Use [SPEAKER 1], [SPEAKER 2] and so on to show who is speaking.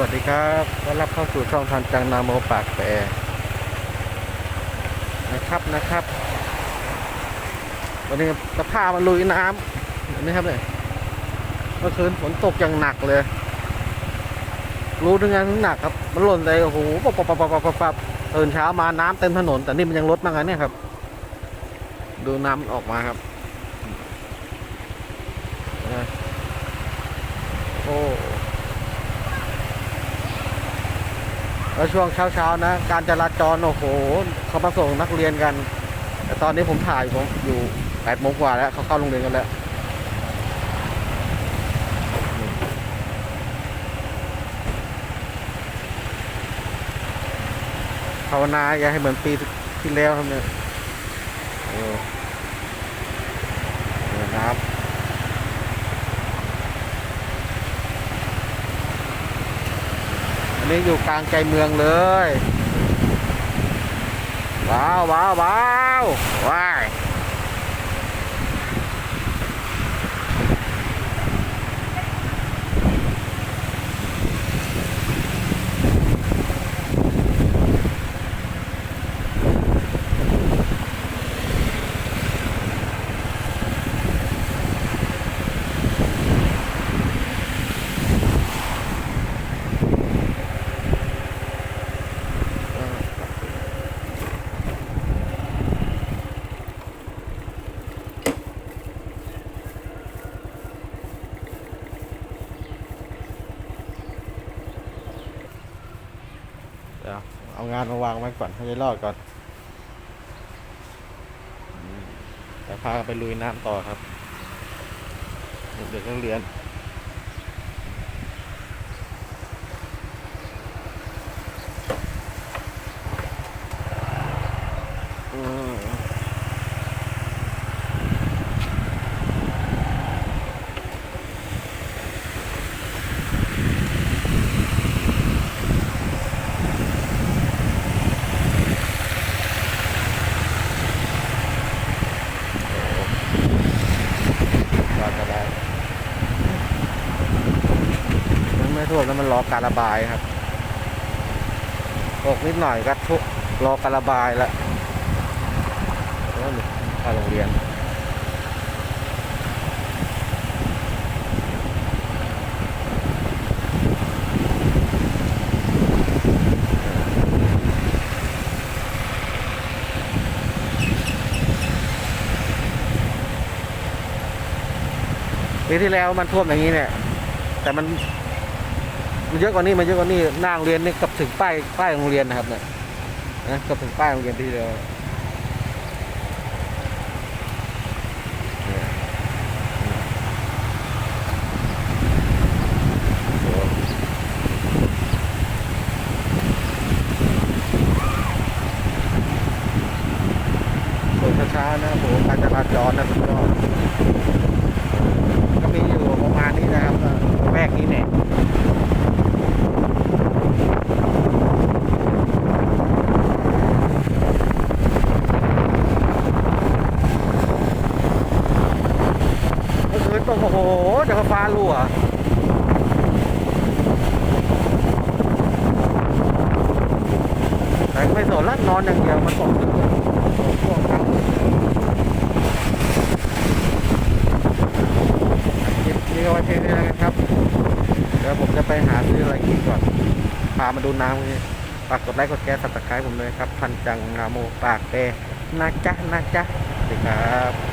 [SPEAKER 1] วัสดีครับต้อนรับเข้าสู่ช่องทันจังนาโมปากแปรนะครับนะครับ วันนี้จะพามาลุยน้ำเห็นไหมครับเนี่ยเมื่อคืนฝนตกอย่างหนักเลย รู้ถึงงานหนักครับ มันหล่นเลยโอ้โหปับปับปับปับปับปับตื่นเช้ามาน้ำเต็มถนน แต่นี่มันยังลดมากนะเนี่ยครับ ดูน้ำมันออกมาครับ โอ้ แล้วช่วงเช้าๆนะ การจราจรโอ้โหเขามาส่งนักเรียนกัน แต่ตอนนี้ผมถ่ายผมอยู่แปดโมงกว่าแล้วเขาเข้าโรงเรียนกันแล้วภาวนาอย่าให้เหมือนปีที่แล้วครับเนี่ยโอ้เนี่ยน้ำ นี้อยู่กลางใจเมืองเลย ว้าวว้าวว้าวว้าย เอางานมาวางไว้ก่อนให้ได้รอดก่อนแต่พาไปลุยน้ำต่อครับ เด็กนักเรียน อืมว่าจะได้มันไม่ ท่วมแล้วมันรอการระบายครับตกนิดหน่อยก็ทุกรอการระบายแล้วโอ้ยเข้าโรงเรียนปีที่แล้วมันท่วมอย่างนี้เนี่ย แต่มัน มันเยอะกว่านี้มันเยอะกว่านี้หน้าโรงเรียนนี่กับถึงป้ายป้ายโรงเรียนนะครับเนี่ยนะกับถึงป้ายโรงเรียนที่เดียวเนี่ยโอ้โหช้าๆนะโอ้โหการจราจรนะสุดยอด ก็มีอยู่ประมาณนี้นะครับก็แวกนี้เนี่ย เมื่อคืนตกโอ้โหเดี๋ยวฟ้ารั่วแต่ไม่สนละนอนอย่างเดียวมันตกช่วงนั้นคลิปนี้ก็ไว้เพียงเท่านี้นะครับ เดี๋ยวผมจะไปหาซื้ออะไรกินก่อน พามาดูน้ำนี่ฝากกดไลค์กดแชร์สับสไครต์ผมเลยครับ พันจังนาโมปากเปนะจ๊ะนะจ๊ะสวัสดีครับ